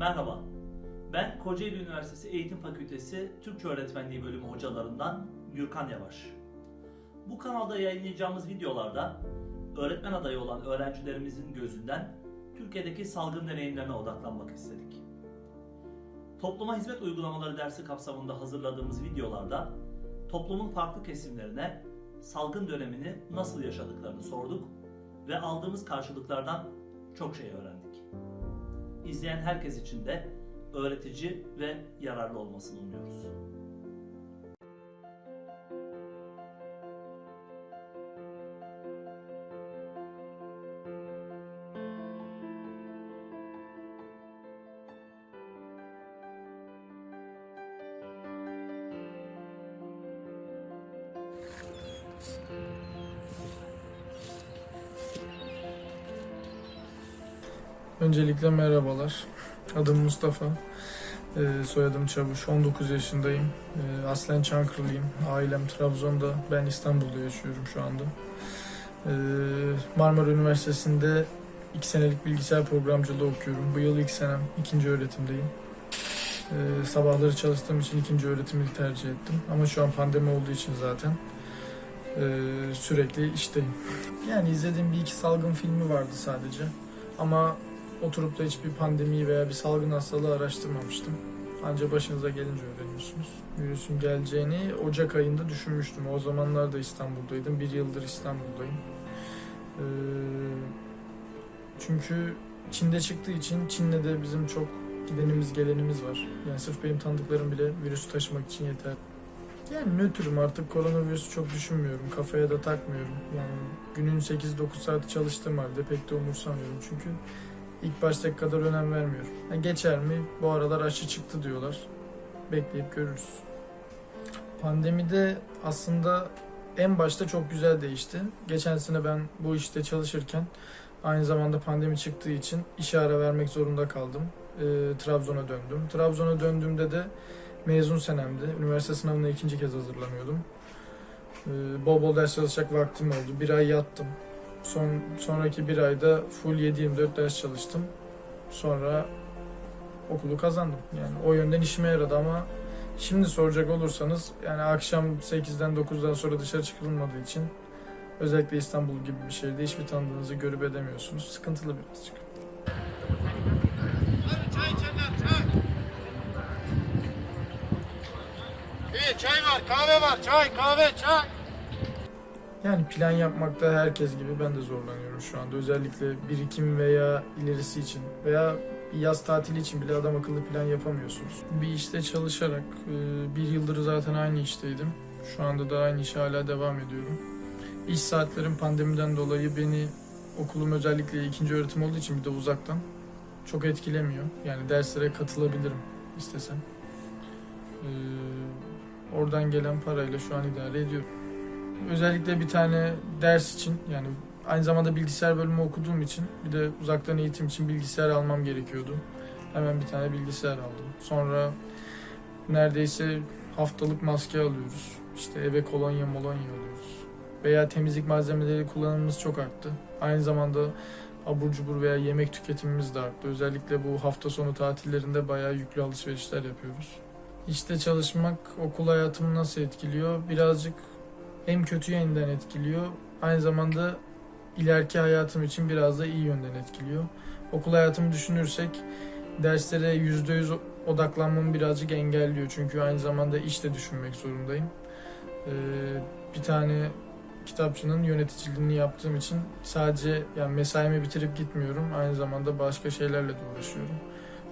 Merhaba, ben Kocaeli Üniversitesi Eğitim Fakültesi Türkçe Öğretmenliği Bölümü hocalarından Gürkan Yavaş. Bu kanalda yayınlayacağımız videolarda öğretmen adayı olan öğrencilerimizin gözünden Türkiye'deki salgın deneyimlerine odaklanmak istedik. Topluma hizmet uygulamaları dersi kapsamında hazırladığımız videolarda toplumun farklı kesimlerine salgın dönemini nasıl yaşadıklarını sorduk ve aldığımız karşılıklardan çok şey öğrendik. İzleyen herkes için de öğretici ve yararlı olmasını umuyoruz. Öncelikle merhabalar. Adım Mustafa. Ee, soyadım Çavuş. 19 yaşındayım. Ee, aslen Çankırılıyım. Ailem Trabzon'da. Ben İstanbul'da yaşıyorum şu anda. Ee, Marmara Üniversitesi'nde 2 senelik bilgisayar programcılığı okuyorum. Bu yıl ilk senem. ikinci öğretimdeyim. Ee, sabahları çalıştığım için ikinci öğretimi tercih ettim. Ama şu an pandemi olduğu için zaten ee, sürekli işteyim. Yani izlediğim bir iki salgın filmi vardı sadece. Ama oturup da hiçbir pandemiyi veya bir salgın hastalığı araştırmamıştım. Ancak başınıza gelince öğreniyorsunuz. Virüsün geleceğini Ocak ayında düşünmüştüm. O zamanlar da İstanbul'daydım. Bir yıldır İstanbul'dayım. Ee, çünkü Çin'de çıktığı için Çin'le de bizim çok gidenimiz gelenimiz var. Yani sırf benim tanıdıklarım bile virüsü taşımak için yeter. Yani nötrüm artık koronavirüsü çok düşünmüyorum. Kafaya da takmıyorum. Yani günün 8-9 saati çalıştığım halde pek de umursamıyorum. Çünkü ilk baştaki kadar önem vermiyorum. Ha, geçer mi? Bu aralar aşı çıktı diyorlar. Bekleyip görürüz. Pandemide aslında en başta çok güzel değişti. Geçen sene ben bu işte çalışırken aynı zamanda pandemi çıktığı için işe ara vermek zorunda kaldım. Ee, Trabzon'a döndüm. Trabzon'a döndüğümde de mezun senemdi. Üniversite sınavına ikinci kez hazırlanıyordum. Ee, bol bol ders çalışacak vaktim oldu. Bir ay yattım. Son sonraki bir ayda full 7-24 ders çalıştım. Sonra okulu kazandım. Yani o yönden işime yaradı ama şimdi soracak olursanız yani akşam 8'den 9'dan sonra dışarı çıkılmadığı için özellikle İstanbul gibi bir şehirde hiçbir tanıdığınızı görüp edemiyorsunuz. Sıkıntılı birazcık. Çay içenler çay. İyi çay var, kahve var, çay, kahve, çay. Yani plan yapmakta herkes gibi ben de zorlanıyorum şu anda. Özellikle birikim veya ilerisi için veya yaz tatili için bile adam akıllı plan yapamıyorsunuz. Bir işte çalışarak e, bir yıldır zaten aynı işteydim. Şu anda da aynı işe hala devam ediyorum. İş saatlerim pandemiden dolayı beni okulum özellikle ikinci öğretim olduğu için bir de uzaktan çok etkilemiyor. Yani derslere katılabilirim istesem. Ee, oradan gelen parayla şu an idare ediyorum. Özellikle bir tane ders için yani aynı zamanda bilgisayar bölümü okuduğum için bir de uzaktan eğitim için bilgisayar almam gerekiyordu. Hemen bir tane bilgisayar aldım. Sonra neredeyse haftalık maske alıyoruz. İşte eve kolonya molonya alıyoruz. Veya temizlik malzemeleri kullanımımız çok arttı. Aynı zamanda abur cubur veya yemek tüketimimiz de arttı. Özellikle bu hafta sonu tatillerinde bayağı yüklü alışverişler yapıyoruz. İşte çalışmak okul hayatımı nasıl etkiliyor? Birazcık hem kötü yönden etkiliyor. Aynı zamanda ileriki hayatım için biraz da iyi yönden etkiliyor. Okul hayatımı düşünürsek derslere %100 odaklanmamı birazcık engelliyor. Çünkü aynı zamanda iş de düşünmek zorundayım. Ee, bir tane kitapçının yöneticiliğini yaptığım için sadece yani mesaimi bitirip gitmiyorum. Aynı zamanda başka şeylerle de uğraşıyorum.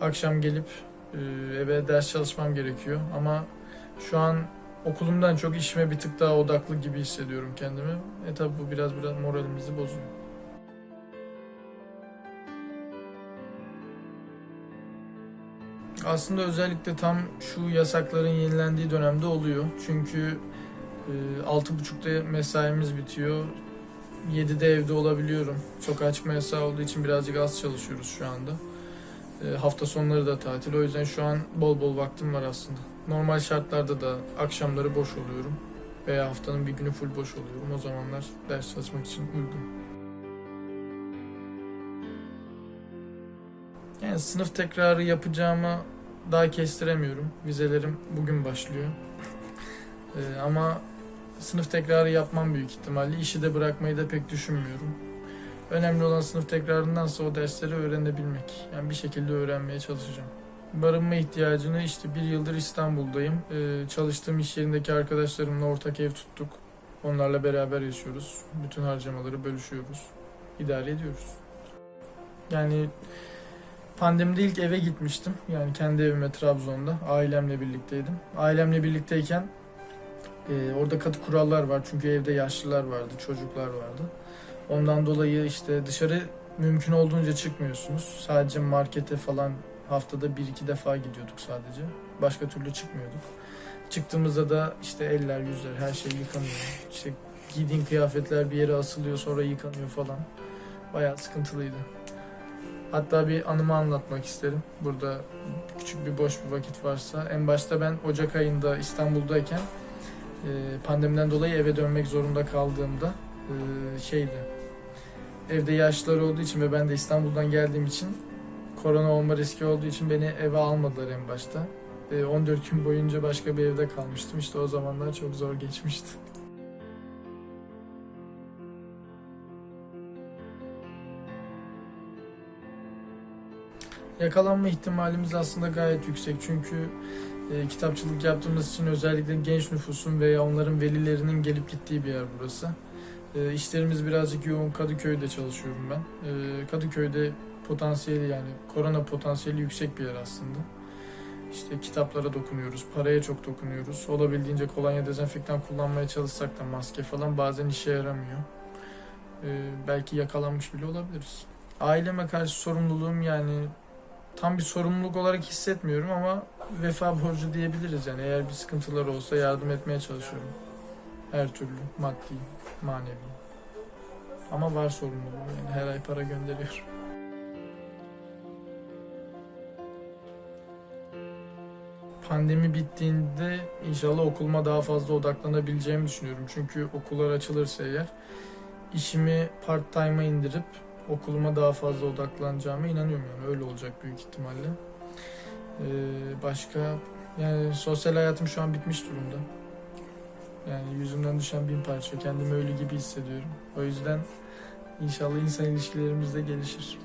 Akşam gelip e, eve ders çalışmam gerekiyor ama şu an okulumdan çok işime bir tık daha odaklı gibi hissediyorum kendimi. E tabi bu biraz biraz moralimizi bozuyor. Aslında özellikle tam şu yasakların yenilendiği dönemde oluyor. Çünkü e, 6.30'da mesaimiz bitiyor. 7'de evde olabiliyorum. Sokağa çıkma yasağı olduğu için birazcık az çalışıyoruz şu anda. E, hafta sonları da tatil. O yüzden şu an bol bol vaktim var aslında. Normal şartlarda da akşamları boş oluyorum. Veya haftanın bir günü full boş oluyorum. O zamanlar ders çalışmak için uygun. Yani sınıf tekrarı yapacağımı daha kestiremiyorum. Vizelerim bugün başlıyor. Ee, ama sınıf tekrarı yapmam büyük ihtimalle. İşi de bırakmayı da pek düşünmüyorum. Önemli olan sınıf tekrarındansa o dersleri öğrenebilmek. Yani bir şekilde öğrenmeye çalışacağım. Barınma ihtiyacını işte bir yıldır İstanbul'dayım. Ee, çalıştığım iş yerindeki arkadaşlarımla ortak ev tuttuk. Onlarla beraber yaşıyoruz. Bütün harcamaları bölüşüyoruz. İdare ediyoruz. Yani pandemide ilk eve gitmiştim. Yani kendi evime Trabzon'da. Ailemle birlikteydim. Ailemle birlikteyken e, orada katı kurallar var. Çünkü evde yaşlılar vardı, çocuklar vardı. Ondan dolayı işte dışarı mümkün olduğunca çıkmıyorsunuz. Sadece markete falan haftada bir iki defa gidiyorduk sadece. Başka türlü çıkmıyorduk. Çıktığımızda da işte eller, yüzler her şey yıkanıyor. İşte giydiğin kıyafetler bir yere asılıyor sonra yıkanıyor falan. Bayağı sıkıntılıydı. Hatta bir anımı anlatmak isterim. Burada küçük bir boş bir vakit varsa. En başta ben Ocak ayında İstanbul'dayken pandemiden dolayı eve dönmek zorunda kaldığımda şeydi. Evde yaşlılar olduğu için ve ben de İstanbul'dan geldiğim için korona olma riski olduğu için beni eve almadılar en başta. E, 14 gün boyunca başka bir evde kalmıştım. İşte o zamanlar çok zor geçmişti. Yakalanma ihtimalimiz aslında gayet yüksek çünkü e, kitapçılık yaptığımız için özellikle genç nüfusun veya onların velilerinin gelip gittiği bir yer burası. E, işlerimiz birazcık yoğun. Kadıköy'de çalışıyorum ben. E, Kadıköy'de potansiyeli yani korona potansiyeli yüksek bir yer aslında. İşte kitaplara dokunuyoruz, paraya çok dokunuyoruz. Olabildiğince kolonya dezenfektan kullanmaya çalışsak da maske falan bazen işe yaramıyor. E, belki yakalanmış bile olabiliriz. Aileme karşı sorumluluğum yani tam bir sorumluluk olarak hissetmiyorum ama vefa borcu diyebiliriz yani eğer bir sıkıntılar olsa yardım etmeye çalışıyorum. Her türlü maddi, manevi. Ama var sorumluluğum yani her ay para gönderiyorum. Pandemi bittiğinde inşallah okuluma daha fazla odaklanabileceğimi düşünüyorum. Çünkü okullar açılırsa eğer işimi part time'a indirip okuluma daha fazla odaklanacağıma inanıyorum yani öyle olacak büyük ihtimalle. Ee, başka yani sosyal hayatım şu an bitmiş durumda. Yani yüzümden düşen bin parça. Kendimi ölü gibi hissediyorum. O yüzden inşallah insan ilişkilerimiz de gelişir.